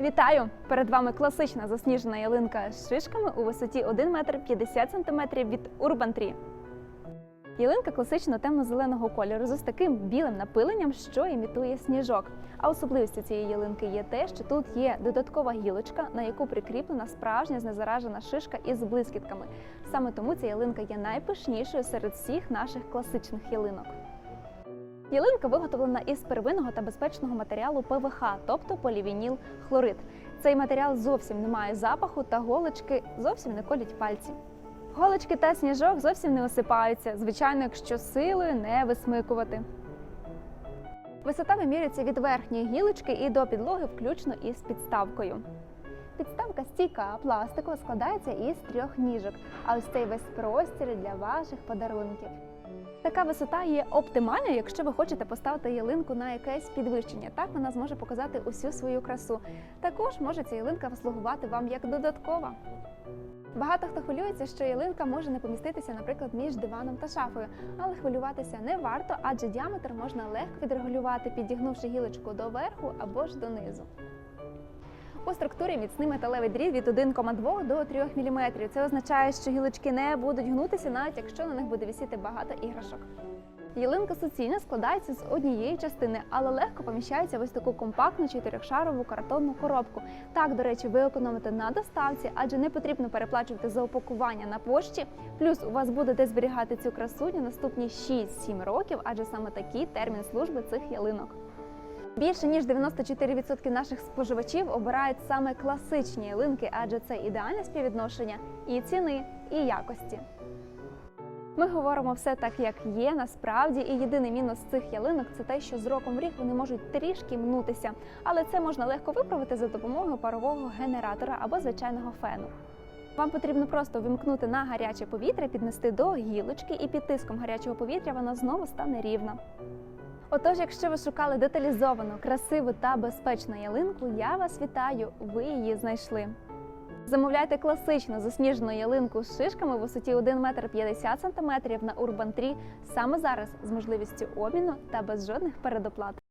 Вітаю! Перед вами класична засніжена ялинка з шишками у висоті 1 метр 50 сантиметрів від Urban Tree. Ялинка класично темно-зеленого кольору з ось таким білим напиленням, що імітує сніжок. А особливістю цієї ялинки є те, що тут є додаткова гілочка, на яку прикріплена справжня знезаражена шишка із блискітками. Саме тому ця ялинка є найпишнішою серед всіх наших класичних ялинок. Ялинка виготовлена із первинного та безпечного матеріалу ПВХ, тобто полівініл хлорид. Цей матеріал зовсім не має запаху та голочки зовсім не колють пальці. Голочки та сніжок зовсім не осипаються, звичайно, якщо силою не висмикувати. Висота вимірюється від верхньої гілочки і до підлоги, включно із підставкою. Підставка стійка, пластикова, складається із трьох ніжок, а ось цей весь простір для ваших подарунків. Така висота є оптимальною, якщо ви хочете поставити ялинку на якесь підвищення. Так вона зможе показати усю свою красу. Також може ця ялинка послугувати вам як додаткова. Багато хто хвилюється, що ялинка може не поміститися, наприклад, між диваном та шафою, але хвилюватися не варто, адже діаметр можна легко відрегулювати, підігнувши гілочку до верху або ж донизу. У структурі міцний металевий дріт від 1,2 до 3 мм. Це означає, що гілочки не будуть гнутися, навіть якщо на них буде висіти багато іграшок. Ялинка суцільна складається з однієї частини, але легко поміщається в ось таку компактну чотирьохшарову картонну коробку. Так, до речі, ви економите на доставці, адже не потрібно переплачувати за упакування на пошті. Плюс у вас буде де зберігати цю красуню наступні 6-7 років, адже саме такий термін служби цих ялинок. Більше ніж 94% наших споживачів обирають саме класичні ялинки, адже це ідеальне співвідношення і ціни, і якості. Ми говоримо все так, як є насправді, і єдиний мінус цих ялинок це те, що з роком в рік вони можуть трішки мнутися, але це можна легко виправити за допомогою парового генератора або звичайного фену. Вам потрібно просто вимкнути на гаряче повітря, піднести до гілочки, і під тиском гарячого повітря вона знову стане рівна. Отож, якщо ви шукали деталізовану, красиву та безпечну ялинку, я вас вітаю, ви її знайшли. Замовляйте класичну засніжену ялинку з шишками висоті 1 метр 50 см на Urban 3 саме зараз з можливістю обміну та без жодних передоплат.